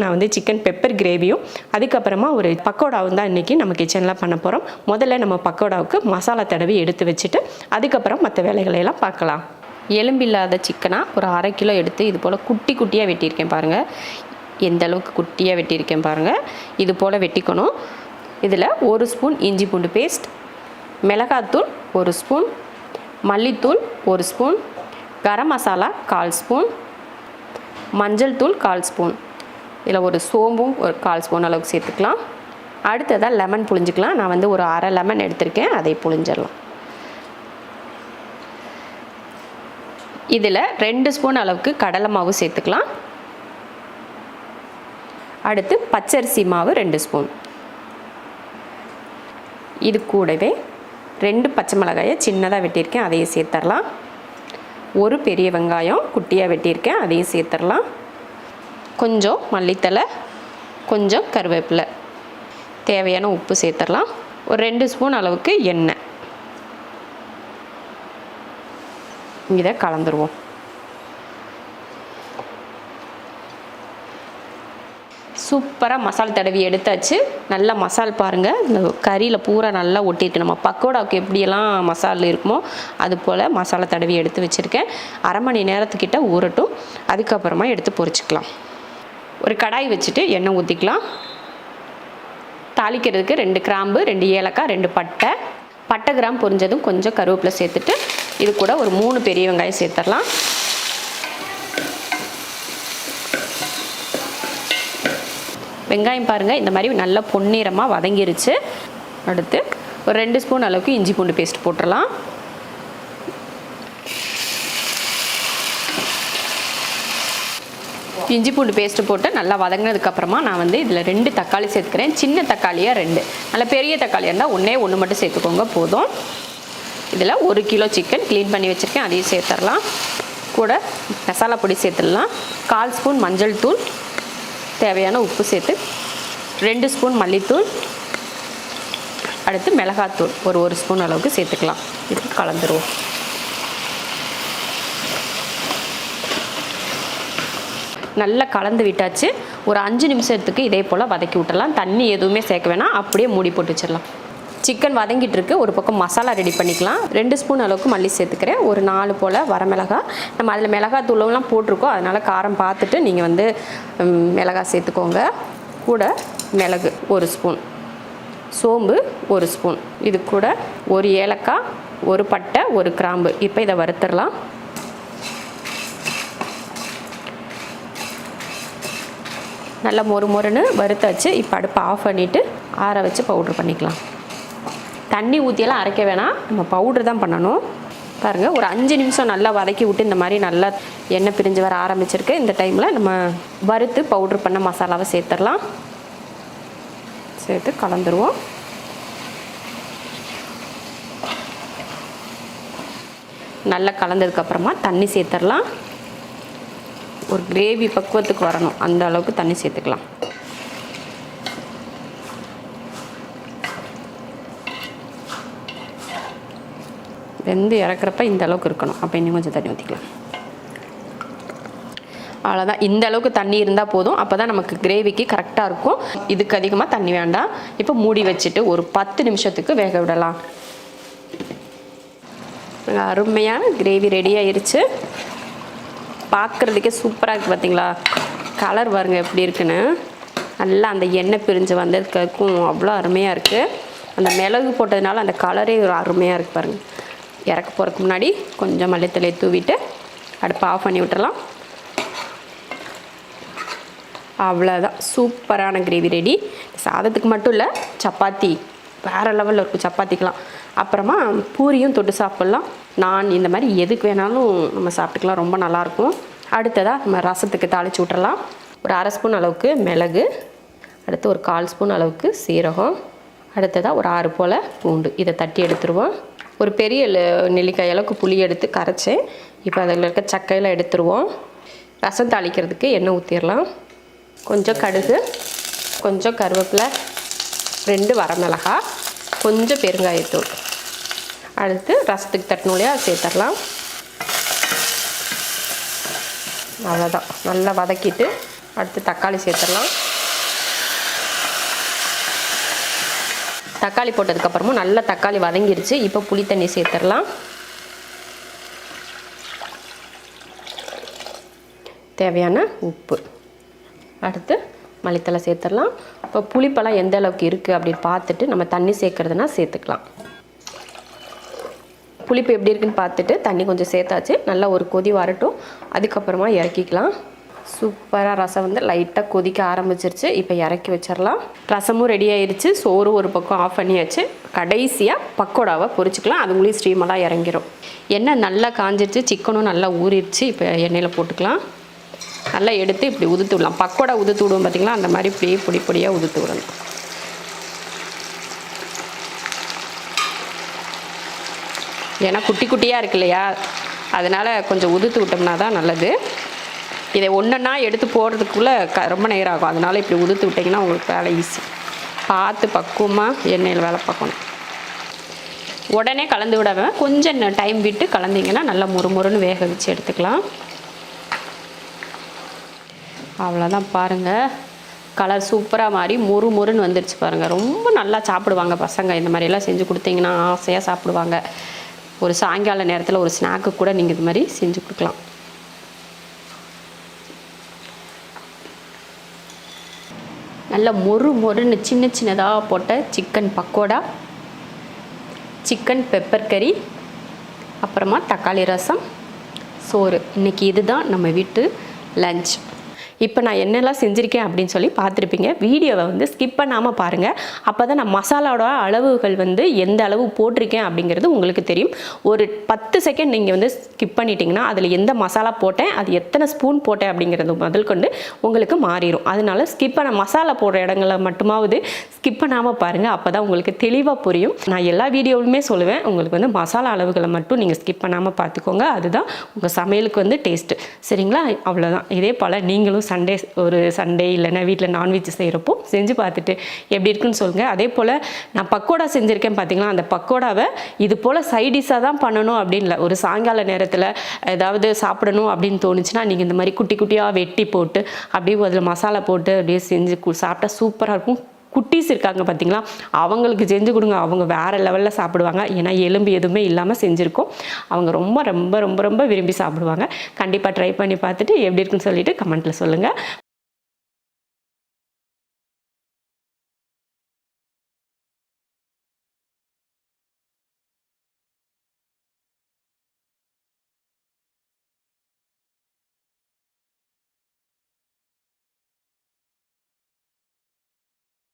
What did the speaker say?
நான் வந்து chicken pepper கிரேவியும் அதுக்கப்புறமா ஒரு பக்கோடாவும் தான் இன்றைக்கி நம்ம கிச்சனில் பண்ண போகிறோம் முதல்ல நம்ம பக்கோடாவுக்கு மசாலா தடவி எடுத்து வச்சுட்டு அதுக்கப்புறம் மற்ற வேலைகளையெல்லாம் பார்க்கலாம். எலும்பில்லாத சிக்கனாக ஒரு அரை கிலோ எடுத்து இது போல் குட்டி குட்டியாக வெட்டியிருக்கேன் பாருங்கள் எந்த அளவுக்கு குட்டியாக வெட்டியிருக்கேன் பாருங்கள் இது போல் வெட்டிக்கணும். இதில் ஒரு ஸ்பூன் இஞ்சி பூண்டு பேஸ்ட் மிளகாத்தூள் ஒரு ஸ்பூன் மல்லித்தூள் ஒரு ஸ்பூன் கரம் மசாலா கால் ஸ்பூன் மஞ்சள் தூள் கால் ஸ்பூன். இதில் ஒரு சோம்பும் ஒரு கால் ஸ்பூன் அளவுக்கு சேர்த்துக்கலாம். அடுத்ததாக லெமன் புழிஞ்சிக்கலாம். நான் வந்து ஒரு அரை லெமன் எடுத்திருக்கேன். அதை புழிஞ்சிடலாம். இதில் ரெண்டு ஸ்பூன் அளவுக்கு கடலை மாவு சேர்த்துக்கலாம். அடுத்து பச்சரிசி மாவு ரெண்டு ஸ்பூன். இது கூடவே ரெண்டு பச்சை மிளகாயை சின்னதாக வெட்டியிருக்கேன். அதையும் சேர்த்துடலாம் ஒரு பெரிய வெங்காயம் குட்டியாக வெட்டியிருக்கேன். அதையும் சேர்த்துடலாம் கொஞ்சம் மல்லித்தலை கொஞ்சம் கருவேப்பிலை. தேவையான உப்பு சேர்த்துடலாம். ஒரு ரெண்டு ஸ்பூன் அளவுக்கு எண்ணெய். இதை கலந்துருவோம். சூப்பராக மசால் தடவி எடுத்தாச்சு. நல்லா மசால் பாருங்கள் இந்த கறியில் பூரா நல்லா ஒட்டியிருக்கு. நம்ம பக்கோடாவுக்கு எப்படியெல்லாம் மசால் இருக்குமோ அது போல் மசாலா தடவி எடுத்து வச்சுருக்கேன். அரை மணி நேரத்துக்கிட்ட ஊறட்டும். அதுக்கப்புறமா எடுத்து பொறிச்சிக்கலாம் ஒரு கடாய் வச்சுட்டு எண்ணெய் ஊற்றிக்கலாம் தாளிக்கிறதுக்கு ரெண்டு கிராம்பு ரெண்டு ஏலக்காய் ரெண்டு பட்டை. பட்டை கிராம் பொரிஞ்சதும் கொஞ்சம் கருவேப்பிலை சேர்த்துட்டு இது கூட ஒரு மூணு பெரிய வெங்காயம் சேர்த்துடலாம் வெங்காயம் பாருங்கள் இந்த மாதிரி நல்லா பொன்னிறமாக வதங்கிருச்சு. அடுத்து ஒரு ரெண்டு ஸ்பூன் அளவுக்கு இஞ்சி பூண்டு பேஸ்ட் போட்டுடலாம் இஞ்சி பூண்டு பேஸ்ட்டு போட்டு நல்லா வதங்கினதுக்கப்புறமா நான் வந்து இதில் ரெண்டு தக்காளி சேர்த்துக்கிறேன். சின்ன தக்காளியாக ரெண்டு. நல்ல பெரிய தக்காளியாக இருந்தால் ஒன்றே ஒன்று மட்டும் சேர்த்துக்கோங்க போதும். இதில் ஒரு கிலோ சிக்கன் க்ளீன் பண்ணி வச்சுருக்கேன். அதையும் சேர்த்துடலாம் கூட மசாலா பொடி சேர்த்துடலாம். கால் ஸ்பூன் மஞ்சள் தூள். தேவையான உப்பு சேர்த்து ரெண்டு ஸ்பூன் மல்லித்தூள். அடுத்து மிளகாத்தூள். ஒரு ஒரு ஸ்பூன் அளவுக்கு சேர்த்துக்கலாம். இது கலந்துருவோம். நல்லா கலந்து விட்டாச்சு. ஒரு அஞ்சு நிமிஷத்துக்கு இதே போல் வதக்கி விட்டுறலாம் தண்ணி எதுவுமே சேர்க்க வேணாம். அப்படியே மூடி போட்டு வச்சிடலாம். சிக்கன் வதங்கிட்டு இருக்கு. ஒரு பக்கம் மசாலா ரெடி பண்ணிக்கலாம். ரெண்டு ஸ்பூன் அளவுக்கு மல்லி சேர்த்துக்கிறேன். ஒரு நாலு போல் வரமிளகா நம்ம அதில் மிளகா தூளம்லாம் போட்டிருக்கோம். அதனால் காரம் பார்த்துட்டு நீங்கள் வந்து மிளகா சேர்த்துக்கோங்க. கூட மிளகு ஒரு ஸ்பூன் சோம்பு ஒரு ஸ்பூன் இது கூட ஒரு ஏலக்காய் ஒரு பட்டை ஒரு கிராம்பு. இப்போ இதை வறுத்துடலாம். நல்லா மொறு மொறுன்னு வறுத்தாச்சு. இப்போ அடுப்பை ஆஃப் பண்ணிவிட்டு ஆற வச்சு பவுட்ரு பண்ணிக்கலாம். தண்ணி ஊற்றியெல்லாம் அரைக்க வேணாம். நம்ம பவுட்ரு தான் பண்ணணும். பாருங்கள் ஒரு அஞ்சு நிமிஷம் நல்லா வதக்கி விட்டு இந்த மாதிரி நல்லா எண்ணெய் பிரிஞ்சு வர ஆரம்பிச்சிருக்கு. இந்த டைமில் நம்ம வறுத்து பவுட்ரு பண்ண மசாலாவை சேர்த்துடலாம். சேர்த்து கலந்துருவோம். நல்லா கலந்ததுக்கப்புறமா தண்ணி சேர்த்துடலாம். ஒரு கிரேவி பக்குவத்துக்கு வரணும். அந்த அளவுக்கு தண்ணி சேர்த்துக்கலாம். வெந்து இறக்குறப்ப இந்த அளவுக்கு இருக்கணும். அப்போ இன்னும் கொஞ்சம் தண்ணி ஊற்றிக்கலாம் அவ்வளோதான் இந்த அளவுக்கு தண்ணி இருந்தால் போதும். அப்போ தான் நமக்கு கிரேவிக்கு கரெக்டாக இருக்கும். இதுக்கு அதிகமாக தண்ணி வேண்டாம். இப்போ மூடி வச்சுட்டு ஒரு பத்து நிமிஷத்துக்கு வேக விடலாம். அருமையான கிரேவி ரெடி ஆயிடுச்சு பார்க்குறதுக்கே சூப்பராக இருக்குது பார்த்தீங்களா கலர் பாருங்க எப்படி இருக்குன்னு. நல்லா அந்த எண்ணெய் பிரிஞ்சு வந்ததுக்கும் அவ்வளோ அருமையாக இருக்குது அந்த மிளகு போட்டதுனால அந்த கலரே ஒரு அருமையாக இருக்குது பாருங்கள் இறக்க போகிறதுக்கு முன்னாடி கொஞ்சம் மல்லித்தலையை தூவிட்டு அடுப்பை ஆஃப் பண்ணி விட்டுறலாம். அவ்வளோதான் சூப்பரான கிரேவி ரெடி சாதத்துக்கு மட்டும் இல்லை சப்பாத்தி. வேறு லெவலில் இருக்கும் சப்பாத்திக்கெலாம் அப்புறமா பூரியும் தொட்டு சாப்பிட்லாம். நான் இந்த மாதிரி எதுக்கு வேணாலும் நம்ம சாப்பிட்டுக்கலாம் ரொம்ப நல்லாயிருக்கும். அடுத்ததாக நம்ம ரசத்துக்கு தாளித்து விட்டுறலாம். ஒரு அரை ஸ்பூன் அளவுக்கு மிளகு அடுத்து ஒரு கால் ஸ்பூன் அளவுக்கு சீரகம் அடுத்ததாக ஒரு ஆறு போல் பூண்டு. இதை தட்டி எடுத்துருவோம். ஒரு பெரிய நெல்லிக்காய் அளவுக்கு புளி எடுத்து கரைச்சேன். இப்போ அதில் இருக்க சக்கையில் எடுத்துருவோம். ரசம் தாளிக்கிறதுக்கு எண்ணெய் ஊற்றிடலாம் கொஞ்சம் கடுகு கொஞ்சம் கருவேப்பிலை ரெண்டு வரமிளகா கொஞ்சம் பெருங்காயத்தூள். அடுத்து ரசத்துக்கு தட்டினோலையா சேர்த்துடலாம் அவ்வளோதான் நல்லா வதக்கிட்டு அடுத்து தக்காளி சேர்த்துடலாம் தக்காளி போட்டதுக்கப்புறமும் நல்லா தக்காளி வதங்கிருச்சு. இப்போ புளி தண்ணி சேர்த்துடலாம் தேவையான உப்பு. அடுத்து மல்லித்தலை சேர்த்துடலாம் இப்போ புளிப்பெல்லாம் எந்த அளவுக்கு இருக்குது அப்படின்னு பார்த்துட்டு நம்ம தண்ணி சேர்க்குறதுனா சேர்த்துக்கலாம். புளிப்பு எப்படி இருக்குன்னு பார்த்துட்டு தண்ணி கொஞ்சம் சேர்த்தாச்சு. நல்லா ஒரு கொதி வரட்டும். அதுக்கப்புறமா இறக்கிக்கலாம். சூப்பராக ரசம் வந்து லைட்டாக கொதிக்க ஆரம்பிச்சிருச்சு. இப்போ இறக்கி வச்சிடலாம் ரசமும் ரெடி ஆயிடுச்சு சோறு ஒரு பக்கம் ஆஃப் பண்ணியாச்சு. கடைசியாக பக்கோடாவை பொரிச்சிக்கலாம். அதுங்களையும் ஸ்டீமெல்லாம் இறங்கிடும் எண்ணெய் நல்லா காஞ்சிருச்சு. சிக்கனும் நல்லா ஊறிடுச்சு இப்போ எண்ணெயில் போட்டுக்கலாம். நல்லா எடுத்து இப்படி உதுத்து விடலாம். பக்கோடா உதுத்து விடுவோம் பார்த்தீங்களா அந்த மாதிரி இப்படியே பொடி பொடியாக உதுத்து விடணும். ஏன்னா குட்டி குட்டியாக இருக்கு இல்லையா அதனால் கொஞ்சம் உதுத்து விட்டோம்னா தான் நல்லது. இதை ஒன்றுன்னா எடுத்து போடுறதுக்குள்ளே க ரொம்ப நேரம் ஆகும். அதனால் இப்படி உதுத்து விட்டிங்கன்னா உங்களுக்கு வேலை ஈஸி பார்த்து பக்குவமாக எண்ணெயில் வேலை பார்க்கணும். உடனே கலந்து விடாம கொஞ்சம் டைம் விட்டு கலந்தீங்கன்னா நல்லா முறுமுறுன்னு வேக வச்சு எடுத்துக்கலாம். அவ்வளோதான் பாருங்கள் கலர் சூப்பராக மாறி முறு முறுன்னு வந்துடுச்சு பாருங்கள் ரொம்ப நல்லா சாப்பிடுவாங்க பசங்க. இந்த மாதிரியெல்லாம் செஞ்சு கொடுத்தீங்கன்னா ஆசையாக சாப்பிடுவாங்க. ஒரு சாயங்கால நேரத்தில் ஒரு ஸ்நாக்கு கூட நீங்கள் இது மாதிரி செஞ்சு கொடுக்கலாம். நல்ல மொறு மொறுன்னு சின்ன சின்னதாக போட்ட சிக்கன் பக்கோடா சிக்கன் பெப்பர் கறி அப்புறமா தக்காளி ரசம் சோறு. இன்றைக்கி இதுதான் நம்ம வீட்டு லஞ்ச் இப்போ நான் என்னெல்லாம் செஞ்சுருக்கேன் அப்படின்னு சொல்லி பார்த்துருப்பீங்க. வீடியோவை வந்து ஸ்கிப் பண்ணாமல் பாருங்கள் அப்போ தான் நான் மசாலாவோட அளவுகள் வந்து எந்த அளவு போட்டிருக்கேன் அப்படிங்கிறது உங்களுக்கு தெரியும். ஒரு பத்து செகண்ட் நீங்கள் வந்து ஸ்கிப் பண்ணிட்டீங்கன்னா அதில் எந்த மசாலா போட்டேன் அது எத்தனை ஸ்பூன் போட்டேன் அப்படிங்கிறது முதல் கொண்டு உங்களுக்கு மாறிடும் அதனால ஸ்கிப் பண்ண மசாலா போடுற இடங்களை மட்டுமாவது ஸ்கிப் பண்ணாமல் பாருங்கள் அப்போ தான் உங்களுக்கு தெளிவாக புரியும். நான் எல்லா வீடியோவுமே சொல்லுவேன். உங்களுக்கு வந்து மசாலா அளவுகளை மட்டும் நீங்கள் ஸ்கிப் பண்ணாமல் பார்த்துக்கோங்க. அதுதான் உங்கள் சமையலுக்கு வந்து டேஸ்ட்டு சரிங்களா? அவ்வளோதான் இதே போல் நீங்களும் சண்டே ஒரு சண்டே இல்லைன்னா வீட்டில் நான்வெஜ் செய்கிறப்போ செஞ்சு பார்த்துட்டு எப்படி இருக்குன்னு சொல்லுங்கள் அதே போல் நான் பக்கோடா செஞ்சுருக்கேன் பார்த்தீங்களா அந்த பக்கோடாவை இது போல் சைடிஷாக தான் பண்ணணும் அப்படின்ல ஒரு சாயங்கால நேரத்தில் ஏதாவது சாப்பிடணும் அப்படின்னு தோணுச்சுன்னா நீங்கள் இந்த மாதிரி குட்டி குட்டியாக வெட்டி போட்டு அப்படியே அதில் மசாலா போட்டு அப்படியே செஞ்சு சாப்பிட்டா சூப்பராக இருக்கும். குட்டீஸ் இருக்காங்க பார்த்தீங்களா? அவங்களுக்கு செஞ்சு கொடுங்க. அவங்க வேறு லெவலில் சாப்பிடுவாங்க. ஏன்னா எலும்பு எதுவுமே இல்லாமல் செஞ்சுருக்கோம். அவங்க ரொம்ப ரொம்ப ரொம்ப ரொம்ப விரும்பி சாப்பிடுவாங்க. கண்டிப்பாக ட்ரை பண்ணி பார்த்துட்டு எப்படி இருக்குன்னு சொல்லிட்டு கமெண்ட்டில் சொல்லுங்கள்